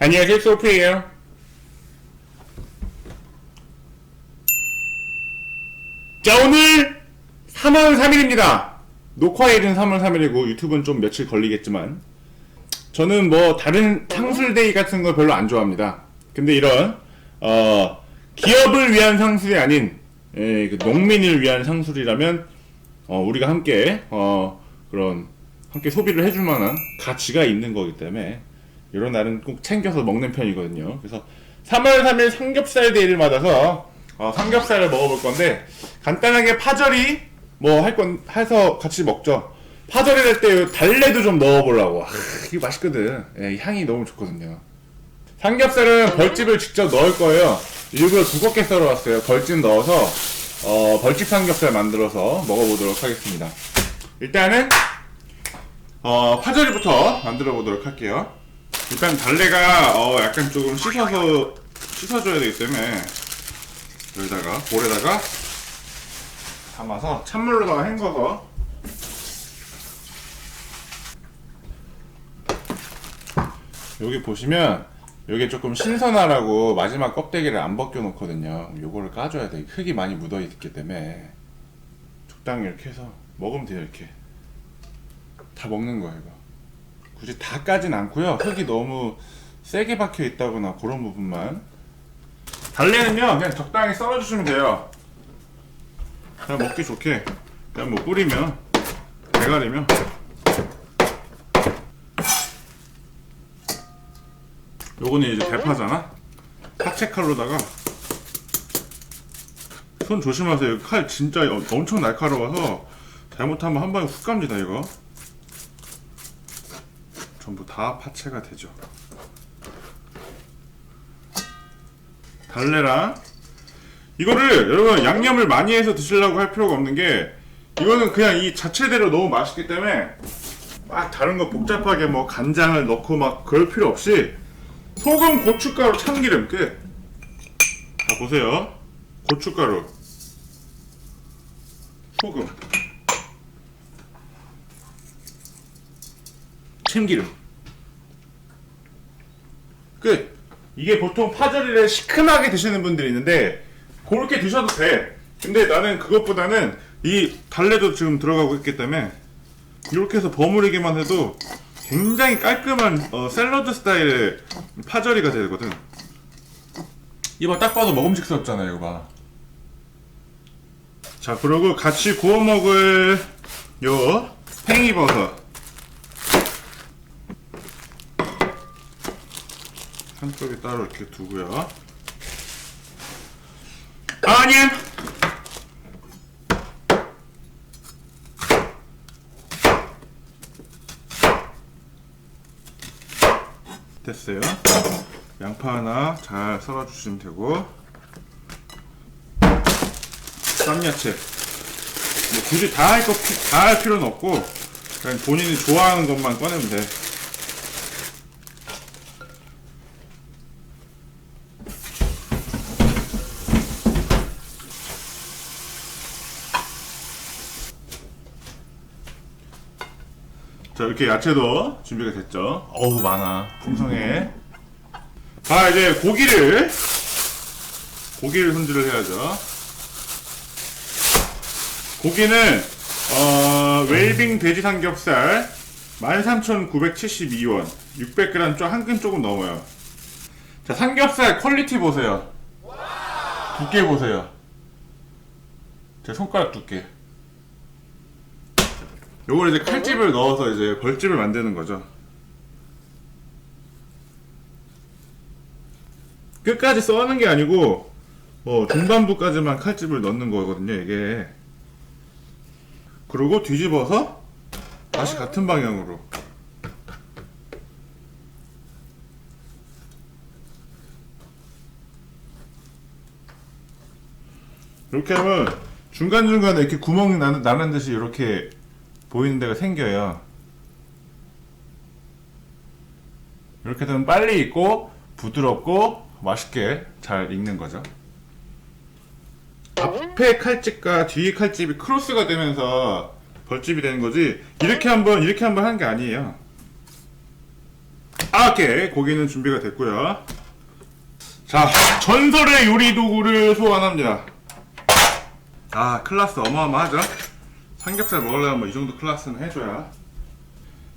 안녕하세요, 소프예요. 자, 오늘 3월 3일입니다. 녹화일은 3월 3일이고 유튜브는 좀 며칠 걸리겠지만 저는 뭐 다른 상술데이 같은 거 별로 안 좋아합니다. 근데 이런 어, 기업을 위한 상술이 아닌 예, 그 농민을 위한 상술이라면 어, 우리가 함께 어, 그런 함께 소비를 해줄 만한 가치가 있는 거기 때문에 이런 날은 꼭 챙겨서 먹는 편이거든요. 그래서 3월 3일 삼겹살 데이를 맞아서 어, 삼겹살을 먹어볼 건데 간단하게 파절이 뭐 할 건 해서 같이 먹죠. 파절이 될때 달래도 좀 넣어보려고. 아, 이게 맛있거든. 예, 향이 너무 좋거든요. 삼겹살은 벌집을 직접 넣을 거예요. 일부러 두껍게 썰어왔어요. 벌집 넣어서 어, 벌집 삼겹살 만들어서 먹어보도록 하겠습니다. 일단은 어, 파절이부터 만들어 보도록 할게요. 일단 달래가 어, 약간 조금 씻어서 씻어줘야 되기 때문에 여기다가 볼에다가 담아서 찬물로다가 헹궈서 여기 보시면 여기 조금 신선하라고 마지막 껍데기를 안 벗겨 놓거든요. 요거를 까줘야 돼. 흙이 많이 묻어 있기 때문에 적당히 이렇게 해서 먹으면 돼요. 이렇게 다 먹는 거예요. 이거. 굳이 다 까진 않고요. 흙이 너무 세게 박혀 있다거나 그런 부분만 달래는요 그냥 적당히 썰어주시면 돼요. 그냥 먹기 좋게 그냥 뭐 뿌리면 대가리면 요거는 이제 대파잖아. 파채 칼로다가 손 조심하세요. 칼 진짜 어- 엄청 날카로워서 잘못하면 한 방에 훅 갑니다 이거. 전부 다 파채가 되죠. 달래랑 이거를 여러분 양념을 많이 해서 드시려고 할 필요가 없는 게 이거는 그냥 이 자체대로 너무 맛있기 때문에 막 다른 거 복잡하게 뭐 간장을 넣고 막 그럴 필요 없이 소금, 고춧가루, 참기름 끝. 자 보세요. 고춧가루, 소금, 참기름 끝. 이게 보통 파절이를 시큼하게 드시는 분들이 있는데 그렇게 드셔도 돼. 근데 나는 그것보다는 이 달래도 지금 들어가고 있기 때문에 이렇게 해서 버무리기만 해도 굉장히 깔끔한 어, 샐러드 스타일의 파절이가 되거든. 이거 딱 봐도 먹음직스럽잖아요, 이거 봐. 자, 그리고 같이 구워 먹을 요 팽이버섯. 한쪽에 따로 이렇게 두고요. 아니야. 됐어요. 양파 하나 잘 썰어주시면 되고 쌈야채 뭐 굳이 다 할 거 다 할 필요는 없고 그냥 본인이 좋아하는 것만 꺼내면 돼. 이렇게 야채도 준비가 됐죠. 어우 많아 풍성해. 자 이제 고기를 고기를 손질을 해야죠. 고기는 어, 웰빙 돼지 삼겹살 13,972원 600g 좀한근 조금 넘어요. 자 삼겹살 퀄리티 보세요. 두께 보세요. 제 손가락 두께. 요걸 이제 칼집을 넣어서 이제 벌집을 만드는 거죠. 끝까지 써는 게 아니고 뭐 중반부까지만 칼집을 넣는 거거든요, 이게. 그리고 뒤집어서 다시 같은 방향으로. 이렇게 하면 중간중간에 이렇게 구멍이 나는, 나는 듯이 이렇게 보이는 데가 생겨요. 이렇게 되면 빨리 익고 부드럽고 맛있게 잘 익는 거죠. 앞에 칼집과 뒤 칼집이 크로스가 되면서 벌집이 되는 거지. 이렇게 한번 이렇게 한번 하는 게 아니에요. 아 아, 오케이. 고기는 준비가 됐고요. 자, 전설의 요리 도구를 소환합니다. 아, 클라스 어마어마하죠? 삼겹살 먹으려면 뭐이 정도 클라스는 해줘야.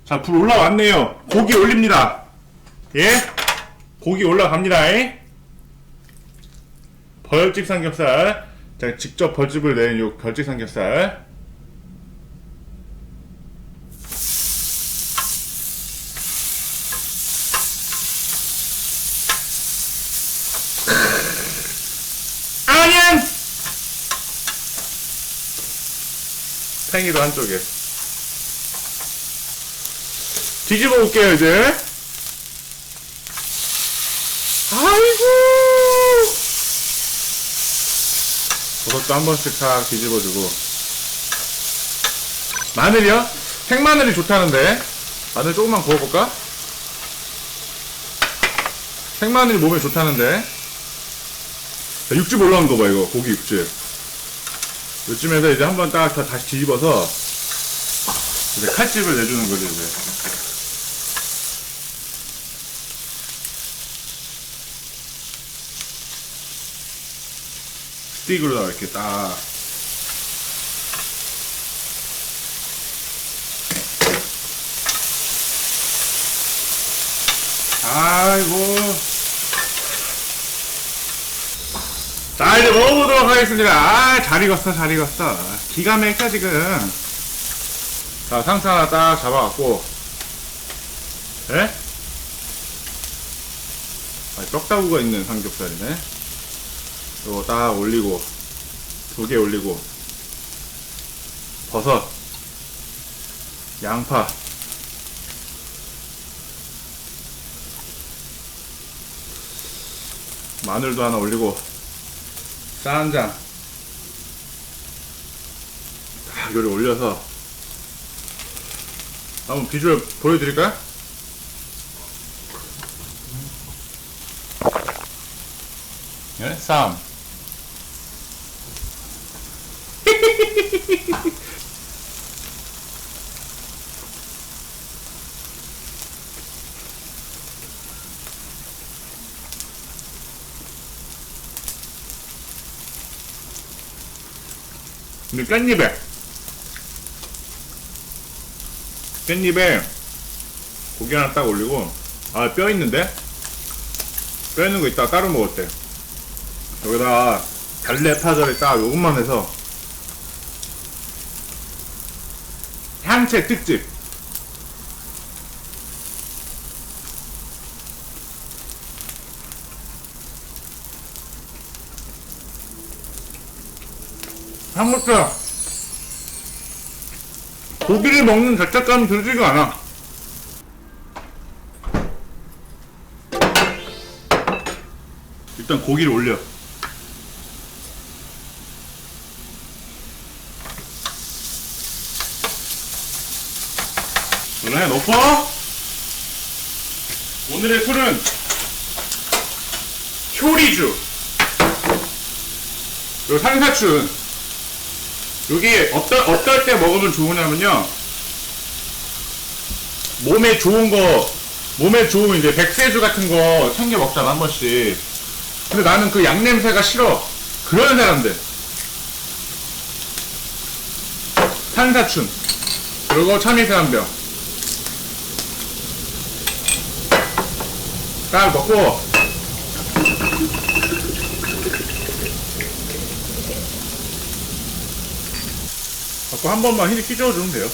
자, 불 올라왔네요. 고기 올립니다. 예? 고기 올라갑니다. 예? 벌집 삼겹살. 제가 직접 벌집을 낸 요 벌집 삼겹살. 팽이도 한쪽에. 뒤집어 볼게요, 이제. 아이고! 버섯도 한 번씩 싹 뒤집어주고. 마늘이요? 생마늘이 좋다는데. 마늘 조금만 구워볼까? 생마늘이 몸에 좋다는데. 자, 육즙 올라온 거 봐, 이거. 고기 육즙. 요쯤에서 이제 한번딱 다시 뒤집어서 이제 칼집을 내주는 거죠, 이제. 스틱으로다가 이렇게 딱. 아이고. 자, 이제 먹어보도록 하겠습니다. 아, 잘 익었어, 잘 익었어. 기가 막혀, 지금. 자, 상추 하나 딱 잡아갖고. 예? 아, 떡다구가 있는 삼겹살이네. 이거 딱 올리고, 두 개 올리고, 버섯, 양파, 마늘도 하나 올리고, 쌈장, 딱 요리 올려서, 한번 비주얼 보여드릴까요? 예? 쌈. 근데 깻잎에. 깻잎에 고기 하나 딱 올리고 아 뼈 있는데? 뼈 있는 거 이따 따로 먹을 때 여기다가 달래 파절이 딱 요것만 해서. 향채 특집 한국사 고기를 먹는 자책감이 들지가 않아. 일단 고기를 올려. 그래 넣고 오늘의 술은 효리주. 요 산사춘 여기 어떨, 어떨 때 먹으면 좋으냐면요. 몸에 좋은 거 몸에 좋은 이제 백세주 같은 거 챙겨 먹잖아 한 번씩. 근데 나는 그 양 냄새가 싫어. 그런 사람들. 산사춘. 그리고 참이슬 한병. 딱 먹고 갖고 한 번만 휘 휘저어주면 돼요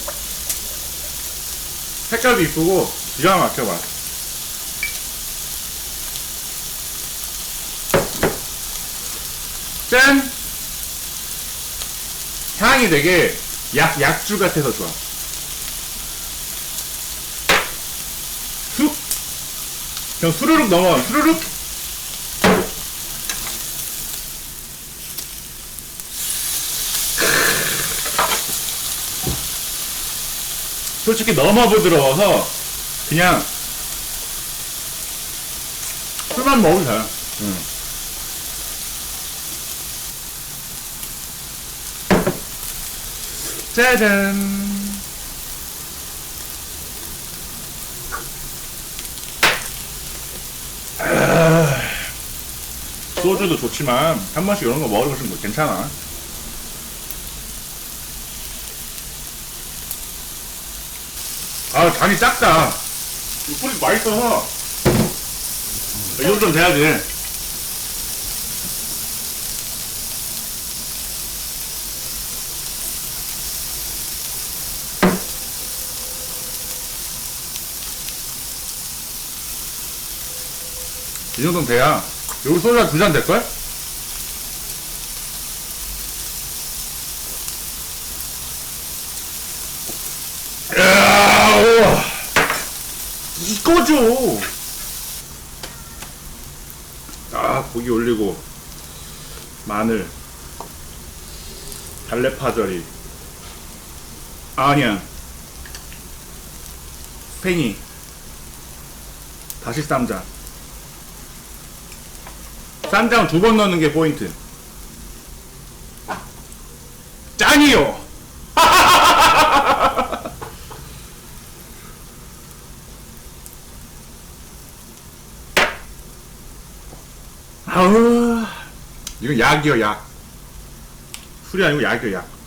색깔도 이쁘고 기가 막혀봐 짠! 향이 되게 약, 약주 같아서 좋아 쑥! 그냥 수르륵 넘어 수르륵 솔직히 너무 부드러워서 그냥 술만 먹으면 돼요. 음. 짜잔. 아. 소주도 좋지만 한 번씩 이런 거 먹으면 괜찮아. 아 간이 작다. 이 소리 맛있어서 이 정도 좀 돼야지. 이 정도는 돼야 여기 소주 한두잔 될걸? 야, 우와. 이거죠. 아, 고기 올리고 마늘, 달래파절이, 아니야, 팽이, 다시 쌈장. 쌈장 두 번 넣는 게 포인트. 짱이요. 아우, 이건 약이요 약. 술이 아니고 약이요 약.